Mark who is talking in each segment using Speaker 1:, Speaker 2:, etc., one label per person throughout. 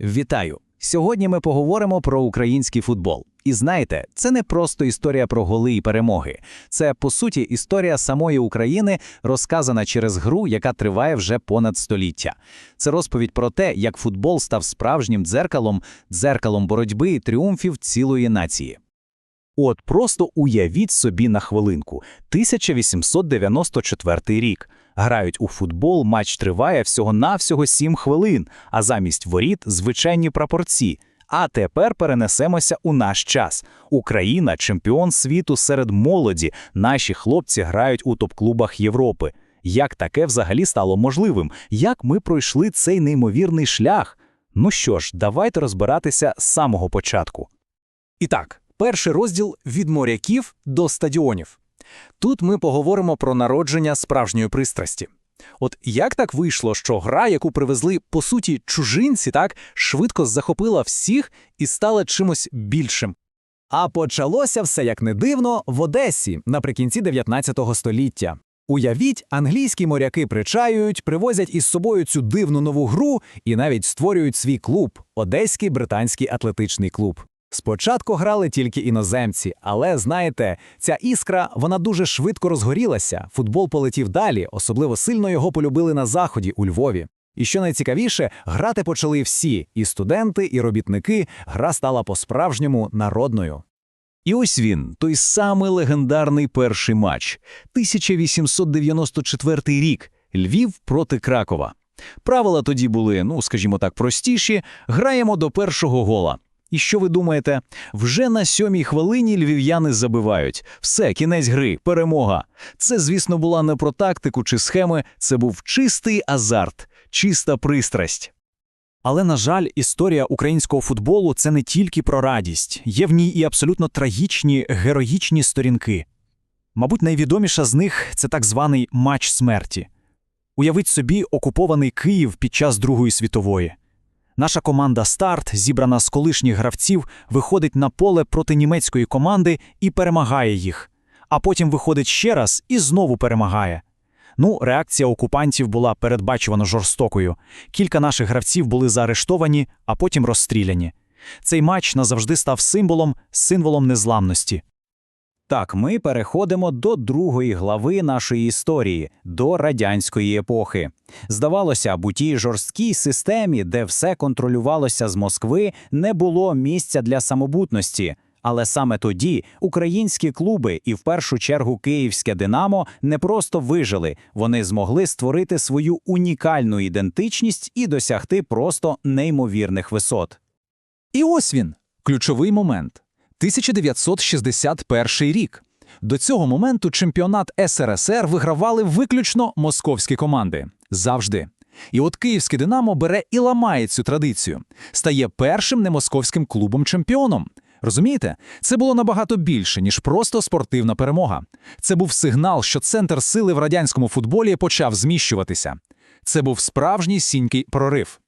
Speaker 1: Вітаю! Сьогодні ми поговоримо про український футбол. І знаєте, це не просто історія про голи і перемоги. Це, по суті, історія самої України, розказана через гру, яка триває вже понад століття. Це розповідь про те, як футбол став справжнім дзеркалом, дзеркалом боротьби і тріумфів цілої нації. От просто уявіть собі на хвилинку. 1894 рік. Грають у футбол, матч триває всього-навсього 7 хвилин, а замість воріт – звичайні прапорці. А тепер перенесемося у наш час. Україна – чемпіон світу серед молоді. Наші хлопці грають у топ-клубах Європи. Як таке взагалі стало можливим? Як ми пройшли цей неймовірний шлях? Ну що ж, давайте розбиратися з самого початку.
Speaker 2: І так, перший розділ від моряків до стадіонів. Тут ми поговоримо про народження справжньої пристрасті. От як так вийшло, що гра, яку привезли по суті чужинці, так швидко захопила всіх і стала чимось більшим. А почалося все як не дивно в Одесі наприкінці 19 століття. Уявіть, англійські моряки причаюють, привозять із собою цю дивну нову гру і навіть створюють свій клуб Одеський британський атлетичний клуб. Спочатку грали тільки іноземці, але знаєте, ця іскра вона дуже швидко розгорілася. Футбол полетів далі, особливо сильно його полюбили на заході у Львові. І що найцікавіше, грати почали всі і студенти, і робітники. Гра стала по-справжньому народною.
Speaker 1: І ось він, той самий легендарний перший матч. 1894 рік. Львів проти Кракова. Правила тоді були, ну, скажімо так, простіші. Граємо до першого гола. І що ви думаєте? Вже на сьомій хвилині львів'яни забивають. Все, кінець гри, перемога. Це, звісно, була не про тактику чи схеми, це був чистий азарт, чиста пристрасть.
Speaker 2: Але, на жаль, історія українського футболу це не тільки про радість, є в ній і абсолютно трагічні, героїчні сторінки. Мабуть, найвідоміша з них це так званий матч смерті. Уявіть собі окупований Київ під час Другої світової. Наша команда Старт, зібрана з колишніх гравців, виходить на поле проти німецької команди і перемагає їх. А потім виходить ще раз і знову перемагає. Ну, реакція окупантів була передбачувано жорстокою. Кілька наших гравців були заарештовані, а потім розстріляні. Цей матч назавжди став символом, символом незламності.
Speaker 1: Так, ми переходимо до другої глави нашої історії, до радянської епохи. Здавалося б, у тій жорсткій системі, де все контролювалося з Москви, не було місця для самобутності. Але саме тоді українські клуби, і в першу чергу київське Динамо, не просто вижили, вони змогли створити свою унікальну ідентичність і досягти просто неймовірних висот.
Speaker 2: І ось він ключовий момент. 1961 рік. До цього моменту чемпіонат СРСР вигравали виключно московські команди. Завжди. І от київське Динамо бере і ламає цю традицію, стає першим немосковським клубом-чемпіоном. Розумієте, це було набагато більше, ніж просто спортивна перемога. Це був сигнал, що центр сили в радянському футболі почав зміщуватися. Це був справжній сінький прорив.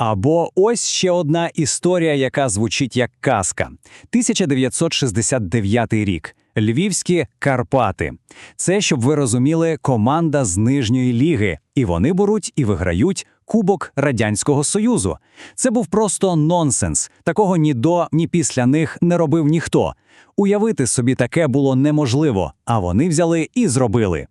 Speaker 1: Або ось ще одна історія, яка звучить як казка. 1969 рік. Львівські Карпати. Це, щоб ви розуміли, команда з нижньої ліги. І вони беруть і виграють Кубок Радянського Союзу. Це був просто нонсенс. Такого ні до, ні після них не робив ніхто. Уявити собі таке було неможливо, а вони взяли і зробили.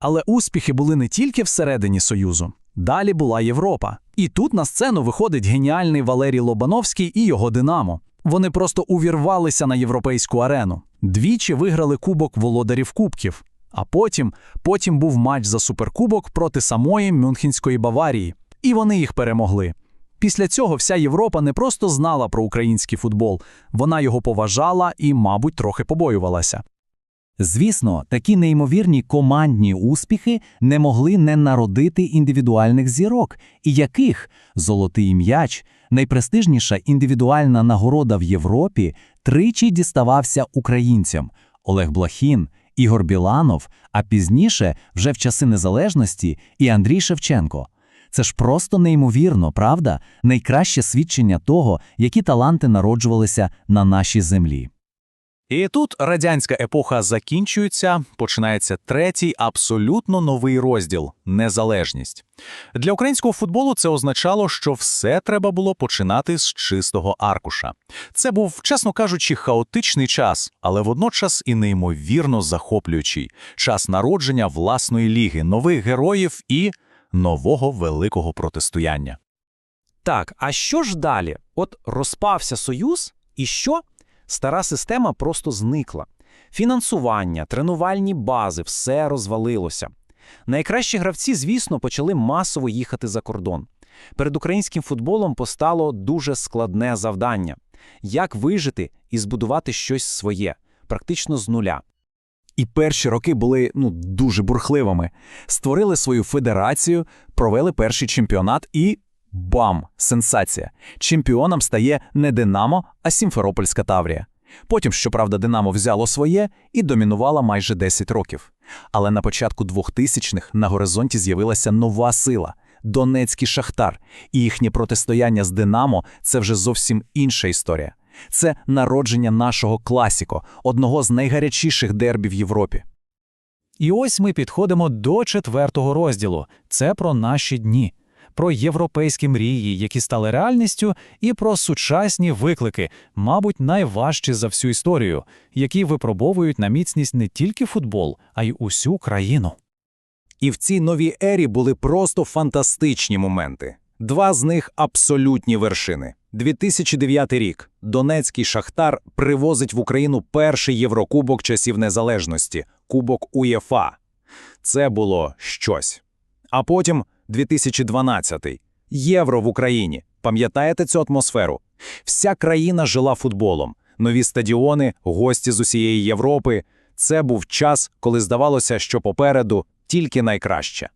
Speaker 2: Але успіхи були не тільки всередині Союзу. Далі була Європа. І тут на сцену виходить геніальний Валерій Лобановський і його Динамо. Вони просто увірвалися на європейську арену. Двічі виграли Кубок володарів Кубків. А потім, потім був матч за суперкубок проти самої Мюнхенської Баварії. І вони їх перемогли. Після цього вся Європа не просто знала про український футбол, вона його поважала і, мабуть, трохи побоювалася.
Speaker 1: Звісно, такі неймовірні командні успіхи не могли не народити індивідуальних зірок, і яких золотий м'яч, найпрестижніша індивідуальна нагорода в Європі, тричі діставався українцям Олег Блохін, Ігор Біланов, а пізніше, вже в часи незалежності, і Андрій Шевченко. Це ж просто неймовірно, правда? Найкраще свідчення того, які таланти народжувалися на нашій землі.
Speaker 2: І тут радянська епоха закінчується, починається третій абсолютно новий розділ незалежність. Для українського футболу це означало, що все треба було починати з чистого аркуша. Це був, чесно кажучи, хаотичний час, але водночас і неймовірно захоплюючий час народження власної ліги, нових героїв і нового великого протистояння.
Speaker 3: Так, а що ж далі? От розпався Союз, і що? Стара система просто зникла. Фінансування, тренувальні бази, все розвалилося. Найкращі гравці, звісно, почали масово їхати за кордон. Перед українським футболом постало дуже складне завдання – як вижити і збудувати щось своє, практично з нуля.
Speaker 2: І перші роки були ну дуже бурхливими. Створили свою федерацію, провели перший чемпіонат і бам! Сенсація! Чемпіоном стає не Динамо, а Сімферопольська Таврія. Потім, щоправда, Динамо взяло своє і домінувало майже 10 років. Але на початку 2000-х на горизонті з'явилася нова сила – Донецький Шахтар. І їхнє протистояння з Динамо – це вже зовсім інша історія. Це народження нашого класіко, одного з найгарячіших дербів в Європі.
Speaker 1: І ось ми підходимо до четвертого розділу. Це про наші дні, про європейські мрії, які стали реальністю, і про сучасні виклики, мабуть, найважчі за всю історію, які випробовують на міцність не тільки футбол, а й усю країну.
Speaker 2: І в цій новій ері були просто фантастичні моменти. Два з них абсолютні вершини. 2009 рік. Донецький Шахтар привозить в Україну перший Єврокубок часів незалежності – Кубок УЄФА. Це було щось. А потім 2012 Євро в Україні. Пам'ятаєте цю атмосферу? Вся країна жила футболом. Нові стадіони, гості з усієї Європи. Це був час, коли здавалося, що попереду тільки найкраще.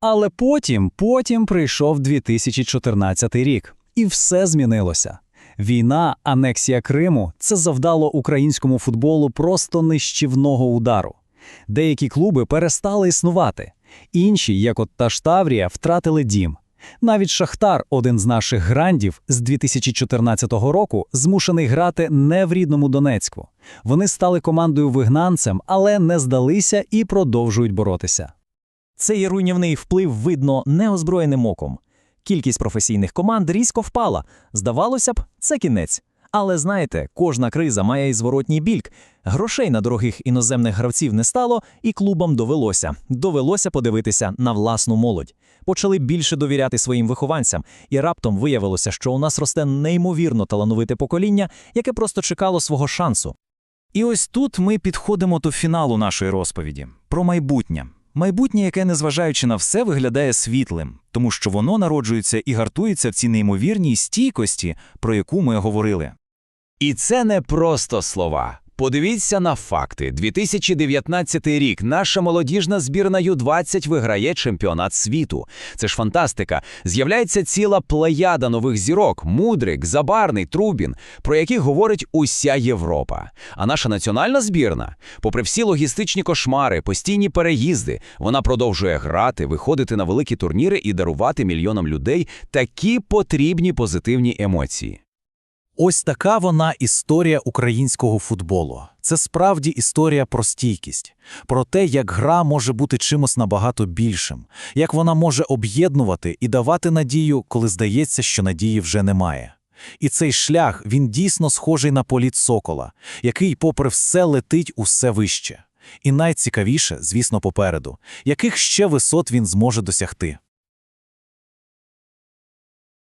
Speaker 1: Але потім, потім прийшов 2014 рік, і все змінилося. Війна, анексія Криму – це завдало українському футболу просто нищівного удару. Деякі клуби перестали існувати, інші, як от та ж втратили дім. Навіть Шахтар, один з наших грандів, з 2014 року змушений грати не в рідному Донецьку. Вони стали командою вигнанцем, але не здалися і продовжують боротися.
Speaker 3: Цей руйнівний вплив видно неозброєним оком. Кількість професійних команд різко впала. Здавалося б, це кінець. Але знаєте, кожна криза має і зворотній більк. Грошей на дорогих іноземних гравців не стало, і клубам довелося. Довелося подивитися на власну молодь. Почали більше довіряти своїм вихованцям, і раптом виявилося, що у нас росте неймовірно талановите покоління, яке просто чекало свого шансу. І ось тут ми підходимо до фіналу нашої розповіді про майбутнє. Майбутнє, яке, незважаючи на все, виглядає світлим, тому що воно народжується і гартується в цій неймовірній стійкості, про яку ми говорили.
Speaker 4: І це не просто слова. Подивіться на факти. 2019 рік наша молодіжна збірна Ю-20 виграє чемпіонат світу. Це ж фантастика. З'являється ціла плеяда нових зірок: Мудрик, Забарний, Трубін, про яких говорить уся Європа. А наша національна збірна, попри всі логістичні кошмари, постійні переїзди, вона продовжує грати, виходити на великі турніри і дарувати мільйонам людей такі потрібні позитивні емоції.
Speaker 1: Ось така вона історія українського футболу. Це справді історія про стійкість, про те, як гра може бути чимось набагато більшим, як вона може об'єднувати і давати надію, коли здається, що надії вже немає. І цей шлях він дійсно схожий на політ сокола, який, попри все, летить усе вище. І найцікавіше, звісно, попереду, яких ще висот він зможе досягти.